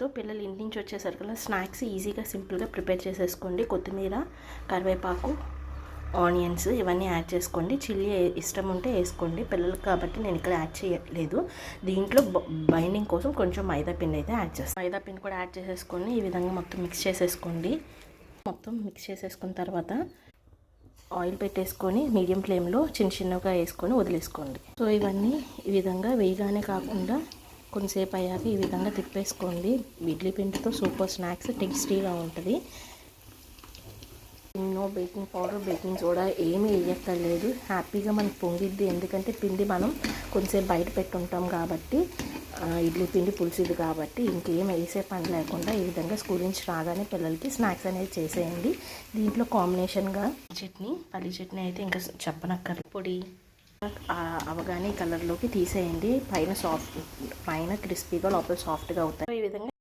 చట్నీతో పిల్లలు ఇంటి నుంచి వచ్చేసరికి స్నాక్స్ ఈజీగా సింపుల్గా ప్రిపేర్ చేసేసుకోండి. కొత్తిమీర కరివేపాకు ఆనియన్స్ ఇవన్నీ యాడ్ చేసుకోండి. చిల్లీ ఇష్టం ఉంటే వేసుకోండి. పిల్లలకు కాబట్టి నేను ఇక్కడ యాడ్ చేయలేదు. దీంట్లో బ- బైండింగ్ కోసం కొంచెం మైదా పిండి అయితే యాడ్ చేస్తాను మైదా పిండి కూడా యాడ్ చేసేసుకొని ఈ విధంగా మొత్తం మిక్స్ చేసేసుకోండి. మొత్తం మిక్స్ చేసేసుకున్న తర్వాత ఆయిల్ పెట్టేసుకొని మీడియం ఫ్లేమ్లో చిన్న చిన్నగా వేసుకొని వదిలేసుకోండి. సో ఇవన్నీ ఈ విధంగా వేయగానే కాకుండా కొంతసేపు అయ్యాక ఈ విధంగా తిప్పేసుకోండి. ఇడ్లీ పిండితో సూపర్ స్నాక్స్ టేస్టీగా ఉంటుంది. No baking powder baking soda ఏమీ వేయక్కర్లేదు హ్యాపీగా మనకు పొంగిద్ది. ఎందుకంటే పిండి మనం కొంచెం బయట పెట్టుంటాం కాబట్టి ఇడ్లీ పిండి పులిసిది కాబట్టి ఇంకేం వేసే పని లేకుండా ఈ విధంగా స్కూల్ నుంచి రాగానే పిల్లలకి స్నాక్స్ అనేది చేసేయండి. దీంట్లో కాంబినేషన్గా చట్నీ పల్లి చట్నీ అయితే ఇంకా చెప్పనక్కర్లేదు. పొడి అవగానే కలర్లోకి తీసేయండి. పైన సాఫ్ట్ పైన క్రిస్పీగా లోపల సాఫ్ట్గా అవుతాయి. ఈ విధంగా